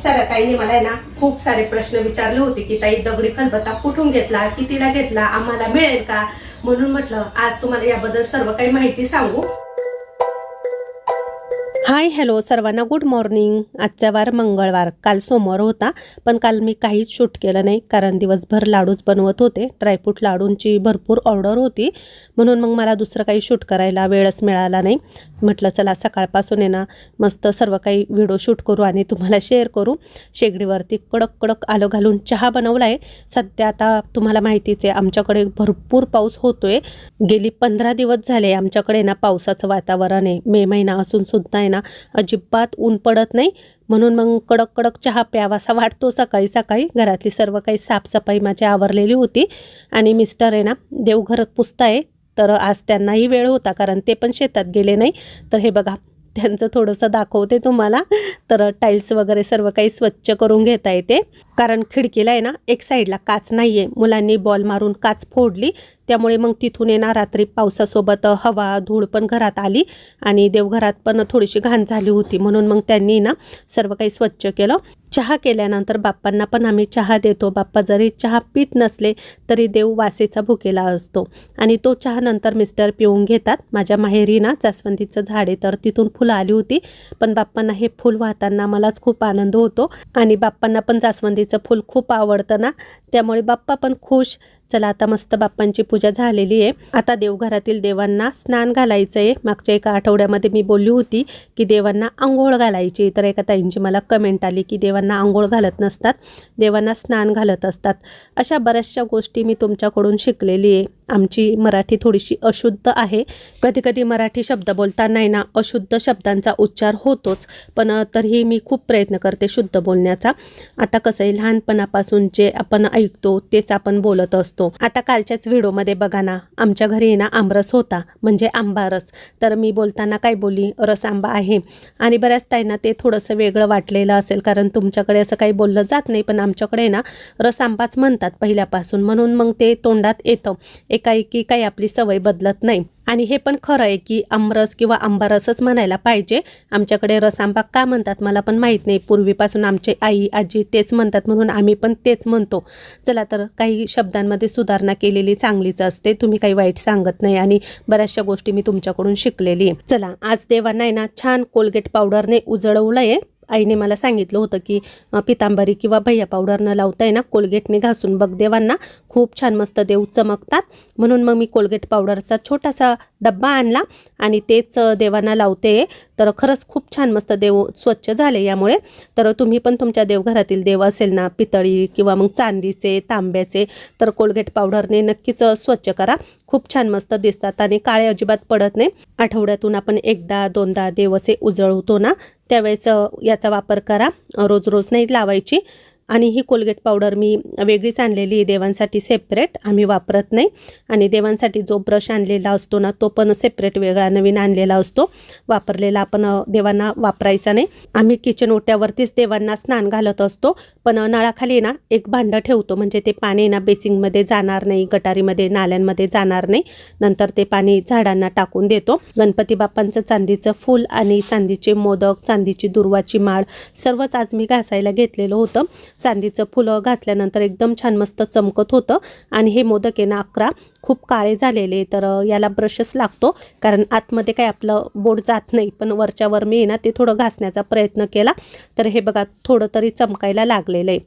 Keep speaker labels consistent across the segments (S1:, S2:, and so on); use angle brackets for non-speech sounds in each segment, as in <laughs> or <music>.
S1: खूप साऱ्या ताईने मला आहे ना खूप सारे प्रश्न विचारले होते की ताई दगडी खलबत्ता कुठून घेतला? कितीला घेतला? आम्हाला मिळेल का? म्हणून म्हटलं आज तुम्हाला याबद्दल सर्व काही माहिती सांगू. हाय हॅलो सर्वांना गुड मॉर्निंग. आजचा वार मंगळवार. काल सोमवार होता पण काल मी काहीच शूट केलं नाही कारण दिवसभर लाडूच बनवत होते. ड्रायफ्रूट लाडूंची भरपूर ऑर्डर होती म्हणून मग मला दुसरं काही शूट करायला वेळच मिळाला नाही. म्हटलं चला सकाळपासून आहे ना मस्त सर्व काही व्हिडिओ शूट करू आणि तुम्हाला शेअर करू. शेगडीवरती कडक कडक आलं घालून चहा बनवला आहे सध्या आता तुम्हाला माहितीच आहे आमच्याकडे भरपूर पाऊस होतोय. गेली पंधरा दिवस झाले आमच्याकडे ना पावसाचं वातावरण आहे. मे महिना असून सुद्धा आहे ना अजिबात ऊन पडत नाही. म्हणून मग कडक कडक चहा प्यावासा वाटतो सकाळी सकाळी. घरातली सर्व काही साफसफाई माझी आवरलेली होती. आणि मिस्टर आहे ना देवघर पुसताय. तर आज त्यांनाही वेळ होता कारण ते पण शेतात गेले नाही. तर हे बघा त्यांचं थोडंसं दाखवते तुम्हाला. तर टाईल्स वगैरे सर्व काही स्वच्छ करून घेता येते. कारण खिडकीला आहे ना एक साईडला काच नाही आहे मुलांनी बॉल मारून काच फोडली. त्यामुळे मग तिथून येणार रात्री पावसासोबत हवा धूळ पण घरात आली. आणि देवघरात पण थोडीशी घाण झाली होती. म्हणून मग त्यांनी ना सर्व काही स्वच्छ केलं. चहा केल्यानंतर बाप्पांना पण आम्ही चहा देतो. बाप्पा जरी चहा पीत नसले तरी देव वासेचा भुकेला असतो. आणि तो चहा नंतर मिस्टर पिऊन घेतात. माझ्या माहेरी ना जास्वंदीचं झाड आहे तर तिथून फुलं आली होती. पण बाप्पांना हे फुल वाहताना मलाच खूप आनंद होतो. आणि बाप्पांना पण जास्वंदीचं फुल खूप आवडतं ना. त्यामुळे बाप्पा पण खुश. चला आता मस्त बाप्पांची पूजा झालेली आहे. आता देवघरातील देवांना स्नान घालायचं आहे मागच्या एका आठवड्यामध्ये मी बोलली होती की देवांना आंघोळ घालायची. तर एका ताईंची मला कमेंट आली की देवांना आंघोळ घालत नसतात. देवांना स्नान घालत असतात. अशा बऱ्याचशा गोष्टी मी तुमच्याकडून शिकलेली आहे. आमची मराठी थोडीशी अशुद्ध आहे. कधी कधी मराठी शब्द बोलताना ना अशुद्ध शब्दांचा उच्चार होतोच. पण तरीही मी खूप प्रयत्न करते शुद्ध बोलण्याचा. आता कसं आहे लहानपणापासून जे आपण ऐकतो तेच आपण बोलत असतो. आता कालच्याच व्हिडिओमध्ये बघा ना आमच्या घरी ना आमरस होता म्हणजे आंबा रस. तर मी बोलताना काय बोली रस आंबा आहे. आणि बऱ्याच ताईंना ते थोडंसं वेगळं वाटलेलं असेल कारण तुमच्याकडे असं काही बोललं जात नाही. पण आमच्याकडे ना रस आंबाच म्हणतात पहिल्यापासून. म्हणून मग ते तोंडात येतं. एकाएकी काही आपली सवय बदलत नाही. आणि हे पण खरं आहे की आमरस किंवा आंबारसच म्हणायला पाहिजे. आमच्याकडे रस आंबा का म्हणतात मला पण माहीत नाही. पूर्वीपासून आमचे आई आजी तेच म्हणतात म्हणून आम्ही पण तेच म्हणतो. चला तर काही शब्दांमध्ये सुधारणा केलेली चांगलीच असते. तुम्ही काही वाईट सांगत नाही आणि बऱ्याचशा गोष्टी मी तुमच्याकडून शिकलेली आहे. चला आज देवांना आहे ना छान कोलगेट पावडरने उजळवलं आहे आईने मला सांगितलं होतं की पितांबरी किंवा भैया पावडर न लावता आहे ना कोलगेटने घासून बघ देवांना खूप छान मस्त देव चमकतात. म्हणून मग मी कोलगेट पावडरचा छोटासा डब्बा आणला आणि तेच देवांना लावते तर खरंच खूप छान मस्त देव स्वच्छ झाले यामुळे. तर तुम्ही पण तुमच्या देवघरातील देव असेल ना पितळी किंवा मग चांदीचे तांब्याचे तर कोलगेट पावडरने नक्कीच स्वच्छ करा. खूप छान मस्त दिसतात आणि काळे अजिबात पडत नाही. आठवड्यातून आपण एकदा दोनदा देव असे उजळवतो ना त्यावेळेस याचा वापर करा. रोज रोज नाही लावायची. आणि ही कोलगेट पावडर मी वेगळीच आणलेली आहे. देवांसाठी सेपरेट आम्ही वापरत नाही. आणि देवांसाठी जो ब्रश आणलेला असतो ना तो पण सेपरेट वेगळा नवीन आणलेला असतो. वापरलेला आपण देवांना वापरायचा नाही. आम्ही किचन ओट्यावरतीच देवांना स्नान घालत असतो. पण नळाखाली ना एक भांडं ठेवतो. म्हणजे ते पाणी ना बेसिंगमध्ये जाणार नाही गटारीमध्ये नाल्यांमध्ये जाणार नाही. नंतर ते पाणी झाडांना टाकून देतो. गणपती बाप्पांचं चांदीचं फूल आणि चांदीचे मोदक चांदीची दुर्वाची माळ सर्वच आज मी घासायला घेतलेलं होतं. चांदीचं फुलं घासल्यानंतर एकदम छान मस्त चमकत होतं. आणि हे मोदक आहे ना अकरा. खूप काळे झालेले तर याला ब्रशच लागतो. कारण आतमध्ये काय आपलं बोट जात नाही पण वरच्यावर मी ना ते थोडं घासण्याचा प्रयत्न केला. तर हे बघा थोडं तरी चमकायला लागलेलं आहे.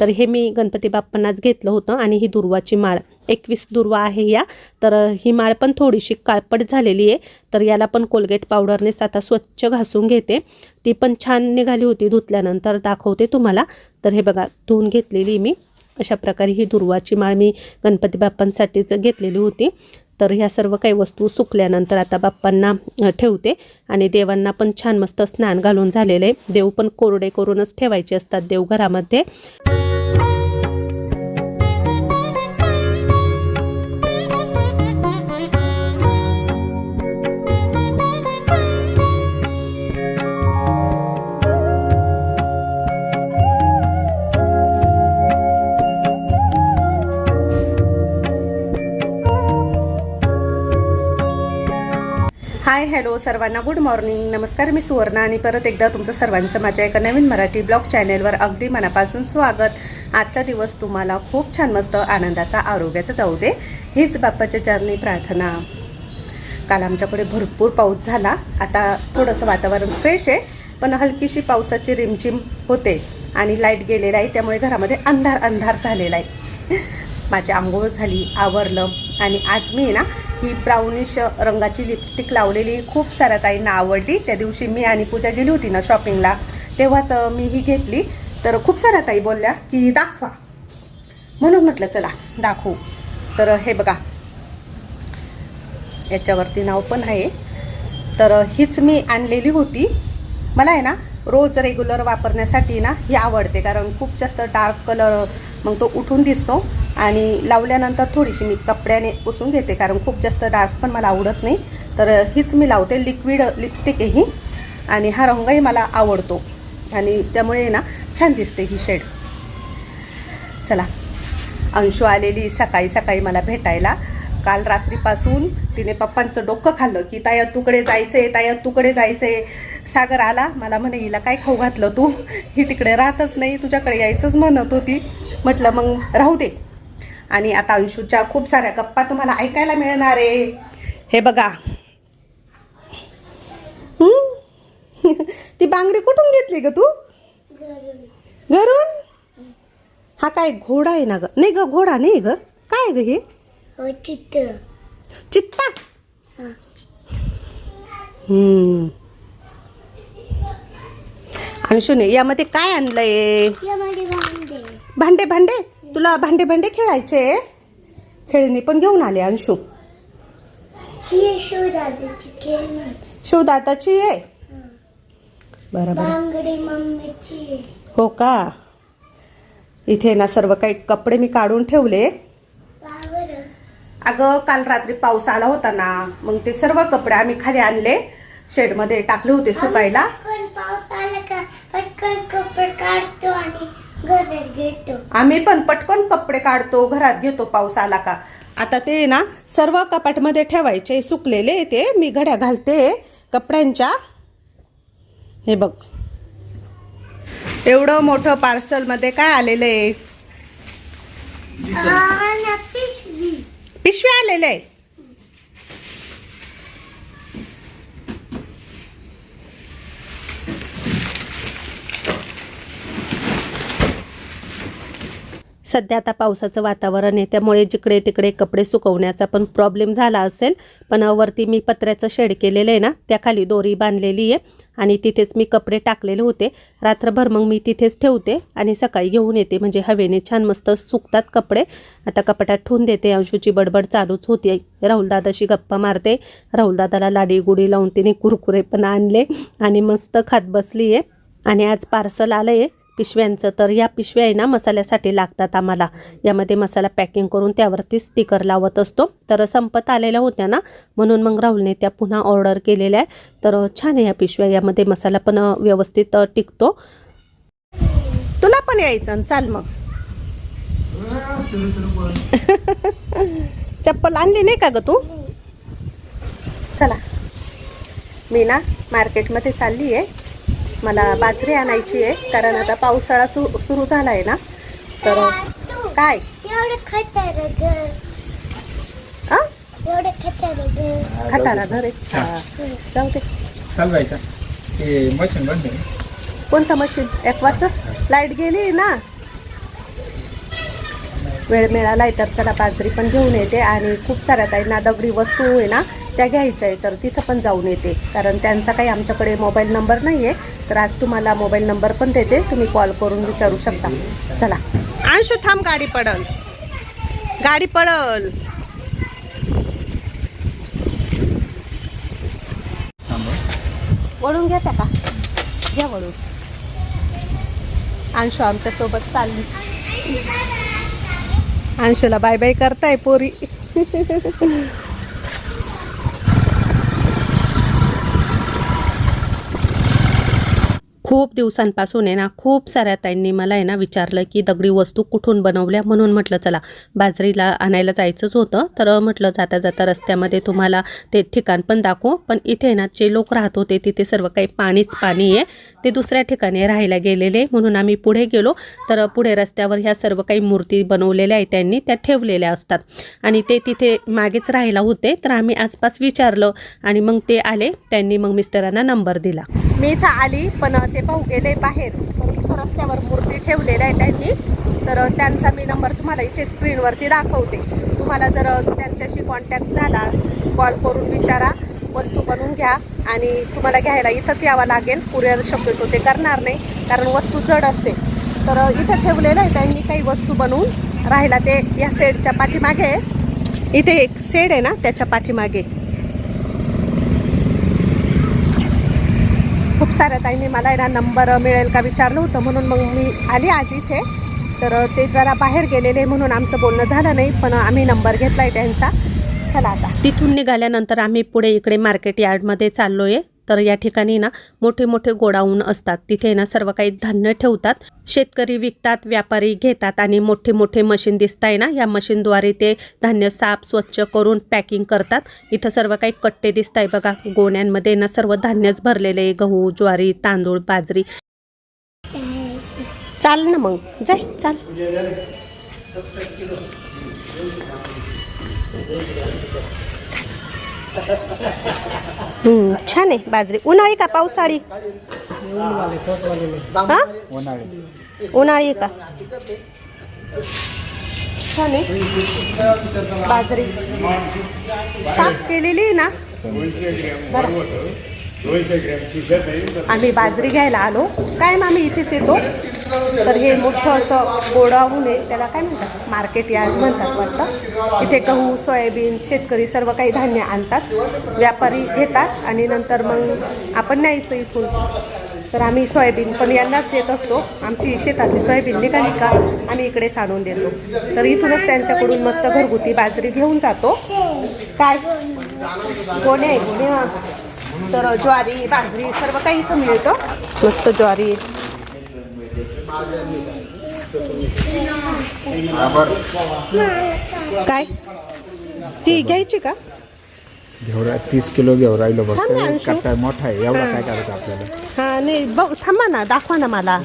S1: तर हे मी गणपती बाप्पांनाच घेतलं होतं आणि ही दुर्वाची माळ. एकवीस दुर्वा आहे या. तर ही माळ पण थोडीशी काळपट झालेली आहे. तर याला पण कोलगेट पावडरनेच आता स्वच्छ घासून घेते. ती पण छान निघाली होती धुतल्यानंतर दाखवते तुम्हाला. तर हे बघा धुवून घेतलेली मी. अशा प्रकारे ही दुर्वाची माळ मी गणपती बाप्पांसाठीच घेतलेली होती. तर ह्या सर्व काही वस्तू सुकल्यानंतर आता बाप्पांना ठेवते. आणि देवांना पण छान मस्त स्नान घालून झालेलं आहे. देव पण कोरडे करूनच ठेवायचे असतात देवघरामध्ये सर्वांना गुड मॉर्निंग नमस्कार मी सुवर्णा आणि परत एकदा तुमचं सर्वांचं माझ्या एका नवीन मराठी ब्लॉग चॅनेलवर अगदी मनापासून स्वागत. आजचा दिवस तुम्हाला खूप छान मस्त आनंदाचा आरोग्याचा जाऊ दे हीच बाप्पाच्या चरणी प्रार्थना. काल आमच्याकडे भरपूर पाऊस झाला. आता थोडंसं वातावरण फ्रेश आहे पण हलकीशी पावसाची रिमझिम होते आणि लाइट गेलेला आहे त्यामुळे घरामध्ये अंधार अंधार झालेला आहे. माझी आंघोळ झाली आवरलं आणि आज मी ना ही ब्राउनिश रंगाची लिपस्टिक लावलेली. खूप साऱ्या ताईंना आवडली. त्या दिवशी मी आणि पूजा गेली होती ना शॉपिंगला तेव्हाच मी ही घेतली. तर खूप साऱ्या ताई बोलल्या की दाखवा. म्हणून म्हटलं चला दाखवू. तर हे बघा. याच्यावरती नाव पण आहे. तर हीच मी आणलेली होती. मला आहे ना रोज रेग्युलर वापरण्यासाठी ना ही आवडते. कारण खूप जास्त डार्क कलर मग तो उठून दिसतो. आणि लावल्यानंतर थोडीशी मी कपड्याने पुसून घेते कारण खूप जास्त डार्क पण मला आवडत नाही. तर हीच मी लावते लिक्विड लिपस्टिक आहे ही. आणि हा रंगही मला आवडतो. आणि त्यामुळे ना छान दिसते ही शेड चला. अंशू आलेली सकाळी सकाळी मला भेटायला. काल रात्रीपासून तिने पप्पांचं डोकं खाल्लं की ताया तुकडे जायचंय ताया तुकडे जायचंय. सागर आला. मला म्हणे हिला काय खाऊ घातलं तू? ही तिकडे राहतच नाही तुझ्याकडे यायचंच म्हणत होती. म्हटलं मग राहू दे. आणि आता अंशूच्या खूप साऱ्या गप्पा तुम्हाला ऐकायला मिळणार आहे. हे बघा? ती बांगडी कुठून घेतली ग तू? घरून? हा काय घोडा आहे ना ग? नाही ग घोडा नाही ग. काय ग हे? चित्ता. हम्म. अंशुने यामध्ये काय आणलंय?
S2: भांडे
S1: भांडे? तुला भांडे भांडे खेळायचे? खेळणी पण घेऊन आले अंशू.
S2: ही
S1: शिवदाताची आहे बरं बरं. हो का? इथे ना सर्व काही कपडे मी काढून ठेवले. अगं काल रात्री पाऊस आला होता ना मग ते सर्व कपडे आम्ही खाली आणले. शेडमध्ये टाकले होते सुकायला.
S2: पटकन पाऊस आला का? पटकन कपडे काढतो आणि
S1: आम्ही पण पटकन कपडे काढतो घरात घेतो पाऊस आला का? आता ते ना सर्व कपाटमध्ये ठेवायचे सुकलेले ते मी घड्या घालते कपड्यांच्या. हे बघ. एवढं मोठं पार्सलमध्ये काय आलेलं आहे?
S2: पिशवी
S1: आलेलं आहे. सध्या आता पावसाचं वातावरण आहे त्यामुळे जिकडे तिकडे कपडे सुकवण्याचा पण प्रॉब्लेम झाला असेल. पण वरती मी पत्र्याचं शेड केलेलं आहे ना त्याखाली दोरी बांधलेली आहे आणि तिथेच मी कपडे टाकलेले होते. रात्रभर मग मी तिथेच ठेवते आणि सकाळी घेऊन येते. म्हणजे हवेने छान मस्त सुकतात कपडे. आता कपाटात ठेवून देते. अंशूची बडबड चालूच होती. राहुलदादाशी गप्पा मारते. राहुलदादाला लाडी गुडी लावून तिने कुरकुरे पण आणले आणि मस्त खात बसली आहे. आणि आज पार्सल आलं आहे पिशव्यांचं. तर या पिशव्या आहे ना मसाल्यासाठी लागतात आम्हाला. यामध्ये मसाला पॅकिंग करून त्यावरती स्टिकर लावत असतो. तर संपत आलेल्या होत्या ना म्हणून मग राहुलने त्या पुन्हा ऑर्डर केलेल्या आहे तर छान आहे या पिशव्या. यामध्ये मसाला पण व्यवस्थित टिकतो. तुला पण यायचं चाल मग. <laughs> चप्पल आणली नाही का ग तू? चला. मी ना मार्केटमध्ये चालली आहे मला बाजरी आणायची आहे कारण आता पावसाळा सु सुरू झाला आहे ना. तर काय?
S2: एवढं खटार घर.
S1: आहे? हा. जाऊ दे.
S3: मशीन बंद
S1: कोणतं मशीन? ॲक्वाचं लाइट गेली ना? वेळ मिळालाय तर चला बाजरी पण घेऊन येते. आणि खूप साऱ्या ताईंना दगडी वस्तू आहे ना त्या घ्यायच्या आहे तर तिथं पण जाऊन येते. कारण त्यांचा काही आमच्याकडे मोबाईल नंबर नाही आहे तर आज तुम्हाला मोबाईल नंबर पण देते. तुम्ही कॉल करून विचारू शकता. चला. अंशु थांब गाडी पडल. गाडी पडल. वळून घेता का घ्या वळून. अंशू आमच्यासोबत चालली. अंशूला बाय बाय करताय पोरी. <laughs> खूप दिवसांपासून आहे ना खूप साऱ्या ताईंनी मला आहे ना विचारलं की दगडी वस्तू कुठून बनवल्या? म्हणून म्हटलं चला बाजरीला आणायला जायचंच होतं. तर म्हटलं जाता जाता रस्त्यामध्ये तुम्हाला ते ठिकाण पण दाखवू. पण इथे ना जे लोक राहत होते तिथे सर्व काही पाणीच पाणी आहे. ते दुसऱ्या ठिकाणी राहायला गेलेले. म्हणून आम्ही पुढे गेलो. तर पुढे रस्त्यावर ह्या सर्व काही मूर्ती बनवलेल्या आहेत त्यांनी. त्या ठेवलेल्या असतात. आणि ते तिथे मागेच राहायला होते. तर आम्ही आसपास विचारलं आणि मग ते आले. त्यांनी मग मिस्टरांना नंबर दिला. मी इथं आली पण ते भाऊ गेले बाहेर. पण इथं रस्त्यावर मूर्ती ठेवलेल्या आहे त्यांनी. तर त्यांचा मी नंबर तुम्हाला इथे स्क्रीनवरती दाखवते. तुम्हाला जर त्यांच्याशी कॉन्टॅक्ट झाला कॉल करून विचारा वस्तू बनवून घ्या. आणि तुम्हाला घ्यायला इथंच यावं लागेल. कुरिअर शक्यतो ते करणार नाही कारण वस्तू जड असते. तर इथं ठेवलेलं आहे त्यांनी काही वस्तू बनवून. राहिला ते या सेडच्या पाठीमागे इथे एक सेड आहे ना त्याच्या पाठीमागे. खूप ताईने ताईंनी मला आहे ना नंबर मिळेल का विचारलं होतं म्हणून मग मी आली आज इथे. तर ते जरा बाहेर गेलेले म्हणून आमचं बोलणं झालं नाही पण आम्ही नंबर घेतला आहे त्यांचा. चला आता. तिथून निघाल्यानंतर आम्ही पुढे इकडे मार्केट यार्डमध्ये चाललो आहे तर या ठिकाणी ना मोठे मोठे गोडाऊन असतात. तिथे ना सर्व काही धान्य ठेवतात. शेतकरी विकतात व्यापारी घेतात आणि मोठे मोठे मशीन दिसत आहे ना या मशीनद्वारे ते धान्य साफ स्वच्छ करून पॅकिंग करतात. इथं सर्व काही कट्टे दिसत आहे बघा. गोण्यांमध्ये ना सर्व धान्यच भरलेले आहे. गहू ज्वारी तांदूळ बाजरी. चाल ना मग. जाय चाल. हम्म, छान आहे बाजरी. उन्हाळी का पावसाळी? हा?
S3: उन्हाळी
S1: का? छान आहे. बाजरी. साफ केलेली आहे ना? आम्ही बाजरी घ्यायला आलो. काय मग आम्ही इथेच येतो? तर हे मोठं असं गोडाऊन आहे. त्याला काय म्हणतात? मार्केट यार्ड म्हणतात वाटतं. इथे गहू सोयाबीन शेतकरी सर्व काही धान्य आणतात. व्यापारी घेतात आणि नंतर मग आपण न्यायचं इथून. तर आम्ही सोयाबीन पण यांनाच देत असतो. आमची शेतातली सोयाबीन निघाली का आम्ही इकडेच आणून देतो. तर इथूनच त्यांच्याकडून मस्त घरगुती बाजरी घेऊन जातो. काय? कोणी आहे? कोणी तर ज्वारी बाजरी सर्व काही इथं मिळतं. मस्त ज्वारी. काय? ती घ्यायची का?
S3: घेऊ रा- तीस किलो
S1: अंशू.
S3: कट्टा मोठा आहे एवढा
S1: हा.
S3: काय करायचं आपल्याला?
S1: हा नाही बघ थांबा ना दाखवा ना मला.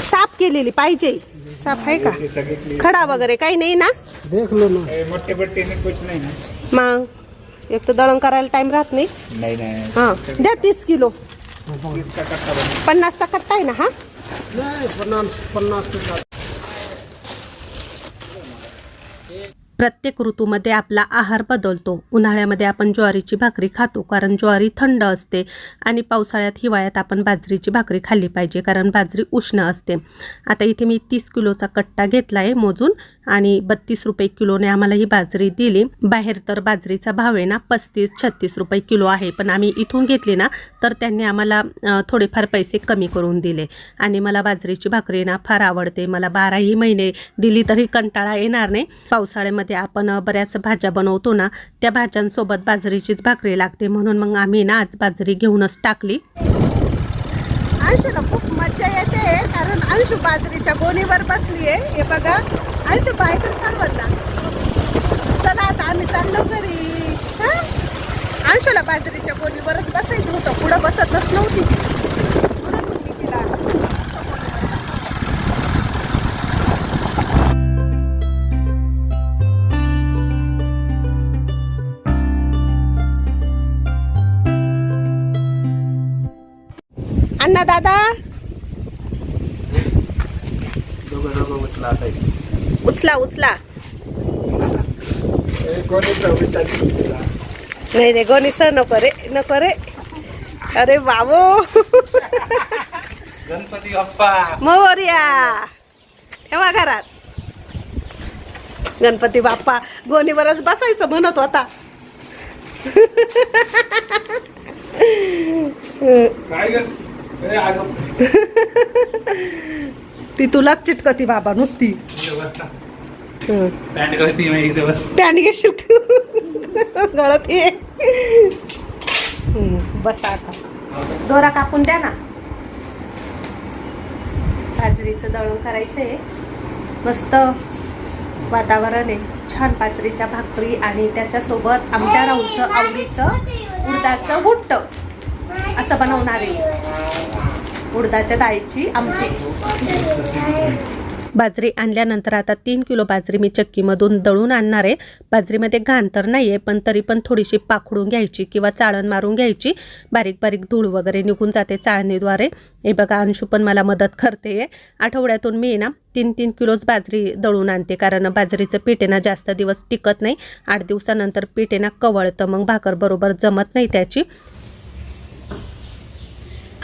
S1: साफ केलेली पाहिजे. साफ आहे का? खडा वगैरे काही नाही ना?
S3: ए, मोठे बट्टे नाही कुछ नाही ना.
S1: मग? एक तर दळण करायला टाइम राहत नाही.
S3: नाही नाही.
S1: हां. द्या तीस किलो. पन्नासचा कट्टा आहे ना हा? प्रत्येक ऋतूमध्ये आपला आहार बदलतो. उन्हाळ्यामध्ये आपण ज्वारीची भाकरी खातो कारण ज्वारी थंड असते आणि पावसाळ्यात हिवाळ्यात आपण बाजरीची भाकरी खाल्ली पाहिजे कारण बाजरी उष्ण असते. आता इथे मी तीस किलोचा कट्टा घेतला आहे मोजून आणि बत्तीस रुपये किलोने आम्हाला ही बाजरी दिली. बाहेर तर बाजरीचा भाव आहे ना पस्तीस छत्तीस रुपये किलो आहे. पण आम्ही इथून घेतली ना तर त्यांनी आम्हाला थोडेफार पैसे कमी करून दिले. आणि मला बाजरीची भाकरी ना फार आवडते. मला बाराही महिने दिली तरी कंटाळा येणार नाही. पावसाळ्यामध्ये आपण बऱ्याच भाज्या बनवतो ना त्या भाज्यांसोबत बाजरीचीच भाकरी लागते. म्हणून मग आम्ही ना आज बाजरी घेऊनच टाकली. अंशूला खूप मज्जा येते कारण अंशू बाजरीच्या गोणीवर बसली आहे हे बघा अंशू बायकर सर्वांना. चला आता आम्ही चाललो घरी. हं? अंशूला बाजरीच्या गोणीवरच बसायचं होतं. पुढं बसतच नव्हती. अण्णा दादा?
S3: उचला.
S1: उचला. नाही नाही सर नको रे नको रे. अरे बाबो.
S3: गणपती बाप्पा.
S1: मोर्या ठेवा घरात. गणपती बाप्पा गोणीवरच बसायचं म्हणत होता.
S3: काय. <laughs>
S1: ती तुलाच चिटकती बाबा नुसती.
S3: पॅन्ट
S1: घेशील <laughs> गळत ये. बसा आता. दोरा कापून द्या ना. बाजरीचं दळण करायचं आहे मस्त वातावरण आहे. छान बाजरीच्या भाकरी आणि त्याच्यासोबत आमच्या राहूचं आवडीचं उडदाचं गुट्ट असं बनवणार आहे. उडदाच्या डाळीची आमटी. बाजरी आणल्यानंतर आता तीन किलो बाजरी मी चक्कीमधून दळून आणणार आहे. बाजरीमध्ये घाण तर नाही आहे पण तरी पण थोडीशी पाखडून घ्यायची किंवा चाळण मारून घ्यायची. बारीक बारीक धूळ वगैरे निघून जाते चाळणीद्वारे. हे बघा अंशू पण मला मदत करते. आठवड्यातून मी ना तीन तीन किलोच बाजरी दळून आणते कारण बाजरीचं पीठ आहे ना जास्त दिवस टिकत नाही. आठ दिवसानंतर पीठ आहे ना कवळतं मग भाकर बरोबर जमत नाही त्याची.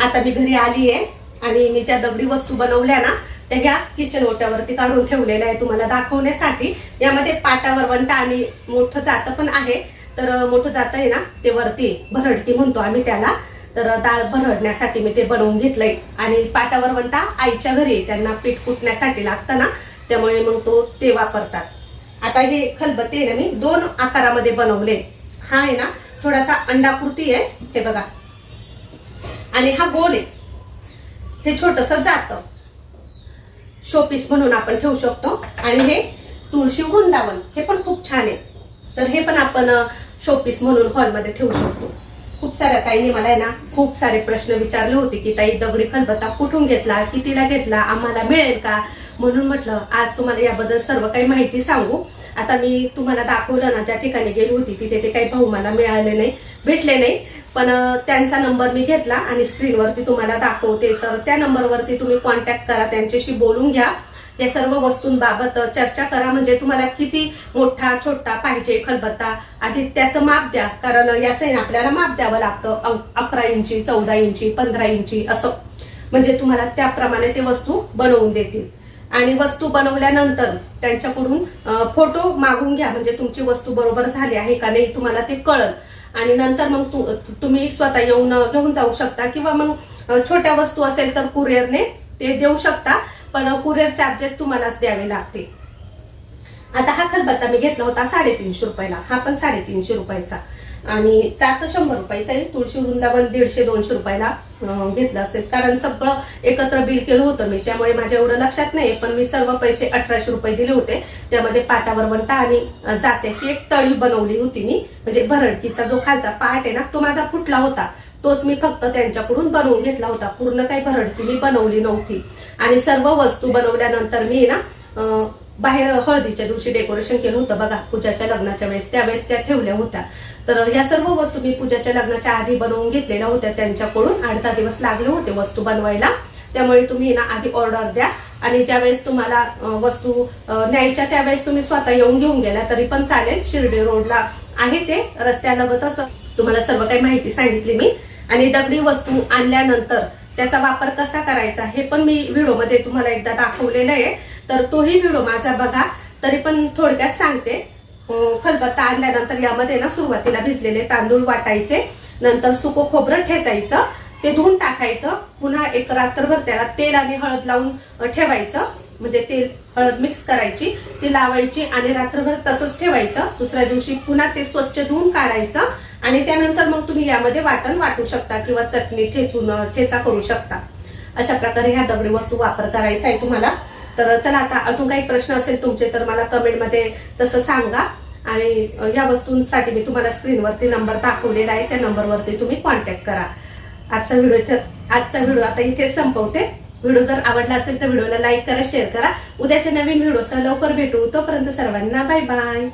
S1: आता मी घरी आली आहे आणि मी ज्या दगडी वस्तू बनवल्या ना त्या ह्या किचन ओट्यावरती काढून ठेवलेल्या आहे तुम्हाला दाखवण्यासाठी. यामध्ये पाटावर वंटा आणि मोठं जातं पण आहे. तर मोठं जातं आहे ना ते वरती भरडकी म्हणतो आम्ही त्याला. तर डाळ भरडण्यासाठी मी ते बनवून घेतलंय. आणि पाटावर वंटा आईच्या घरी त्यांना पीठ कुटण्यासाठी लागतं ना त्यामुळे मग तो ते वापरतात. आता हे खलबत्ती आहे ना मी दोन आकारामध्ये बनवले. हा आहे ना थोडासा अंडाकृती आहे. हे बघा आणि हा गोल आहे. हे छोटस जातं. शोपीस म्हणून आपण ठेवू शकतो. आणि हे तुळशी वृंदावन. हे पण खूप छान आहे. तर हे पण आपण शोपीस म्हणून हॉलमध्ये ठेवू शकतो. खूप साऱ्या ताईंनी मला आहे ना खूप सारे प्रश्न विचारले होते की ताई दगडी खलबत्ता कुठून घेतला? कितीला घेतला? आम्हाला मिळेल का? म्हणून म्हटलं आज तुम्हाला याबद्दल सर्व काही माहिती सांगू. आता मी तुम्हाला दाखवलं ना ज्या ठिकाणी गेली होती तिथे ते काही भाऊ मला मिळाले नाही भेटले नाही. पण त्यांचा नंबर मी घेतला आणि स्क्रीनवरती तुम्हाला दाखवते. तर त्या नंबरवरती तुम्ही कॉन्टॅक्ट करा त्यांच्याशी बोलून घ्या. या सर्व वस्तूंबाबत चर्चा करा. म्हणजे तुम्हाला किती मोठा छोटा पाहिजे खलबत्ता आधी त्याचं माप द्या. कारण याचं आपल्याला माप द्यावं लागतं. अकरा इंची चौदा इंची पंधरा इंची असं. म्हणजे तुम्हाला त्याप्रमाणे ते वस्तू बनवून देतील. आणि वस्तू बनवल्यानंतर त्यांच्याकडून फोटो मागून घ्या. म्हणजे तुमची वस्तू बरोबर झाली आहे का नाही तुम्हाला ते कळल. आणि नंतर मग तु- तुम्ही स्वतः येऊन घेऊन जाऊ शकता. किंवा मग छोट्या वस्तू असेल तर कुरिअरने ते देऊ शकता पण कुरिअर चार्जेस तुम्हालाच द्यावे लागते आता हा खलबत्ता मी घेतला होता साडेतीनशे रुपयाला. हा पण साडेतीनशे रुपयाचा. आणि चाक शंभर रुपयाचा आहे तुळशी वृंदावन दीडशे दोनशे रुपयाला घेतलं असेल. कारण सगळं एकत्र बिल केलं होतं मी. त्यामुळे माझ्या एवढं लक्षात नाही पण मी सर्व पैसे अठराशे रुपये दिले होते. त्यामध्ये पाटावर वंटा आणि जात्याची एक तळी बनवली होती मी. म्हणजे भरडकीचा जो खालचा पाट आहे ना तो माझा फुटला होता. तोच मी फक्त त्यांच्याकडून बनवून घेतला होता. पूर्ण काही भरडकी मी बनवली नव्हती. आणि सर्व वस्तू बनवल्यानंतर मी ना बाहेर हळदीच्या दिवशी डेकोरेशन केलं होतं. बघा पूजाच्या लग्नाच्या वेळेस त्यावेळेस त्या ठेवल्या होत्या. तर ह्या सर्व वस्तू मी पूजाच्या लग्नाच्या आधी बनवून घेतलेल्या होत्या. त्यांच्याकडून आठ दहा दिवस लागले होते वस्तू बनवायला. त्यामुळे तुम्ही ना आधी ऑर्डर द्या. आणि ज्यावेळेस तुम्हाला वस्तू न्यायच्या त्यावेळेस तुम्ही स्वतः येऊन घेऊन गेल्या तरी पण चालेल. शिर्डी रोडला आहे ते. रस्त्यालगतच तुम्हाला सर्व काही माहिती सांगितली मी. आणि दगडी वस्तू आणल्यानंतर त्याचा वापर कसा करायचा हे पण मी व्हिडिओमध्ये तुम्हाला एकदा दाखवलेलं आहे. तर तोही व्हिडिओ माझा बघा. तरी पण थोडक्यात सांगते. खलबत्ता आणल्यानंतर यामध्ये ना सुरुवातीला भिजलेले तांदूळ वाटायचे नंतर सुको खोबरं ठेचायचं ते धुवून टाकायचं पुन्हा एक रात्रभर त्याला तेल आणि हळद लावून ठेवायचं म्हणजे तेल हळद मिक्स करायची ती लावायची आणि रात्रभर तसंच ठेवायचं. दुसऱ्या दिवशी पुन्हा ते स्वच्छ धुवून काढायचं आणि त्यानंतर मग तुम्ही यामध्ये वाटण वाटू शकता किंवा चटणी ठेचून ठेचा करू शकता. अशा प्रकारे ह्या दगडी वस्तू वापर करायचा आहे तुम्हाला. तर चला आता अजून काही प्रश्न असेल तुमचे तर मला कमेंटमध्ये तसं सांगा. आणि या वस्तूंसाठी मी तुम्हाला स्क्रीनवरती नंबर दाखवलेला आहे त्या नंबरवरती तुम्ही कॉन्टॅक्ट करा. आजचा व्हिडिओ इथे आजचा व्हिडिओ आता इथे संपवते. व्हिडिओ जर आवडला असेल तर व्हिडिओला लाईक करा शेअर करा. उद्याच्या नवीन व्हिडिओसह लवकर भेटू. तोपर्यंत सर्वांना बाय बाय.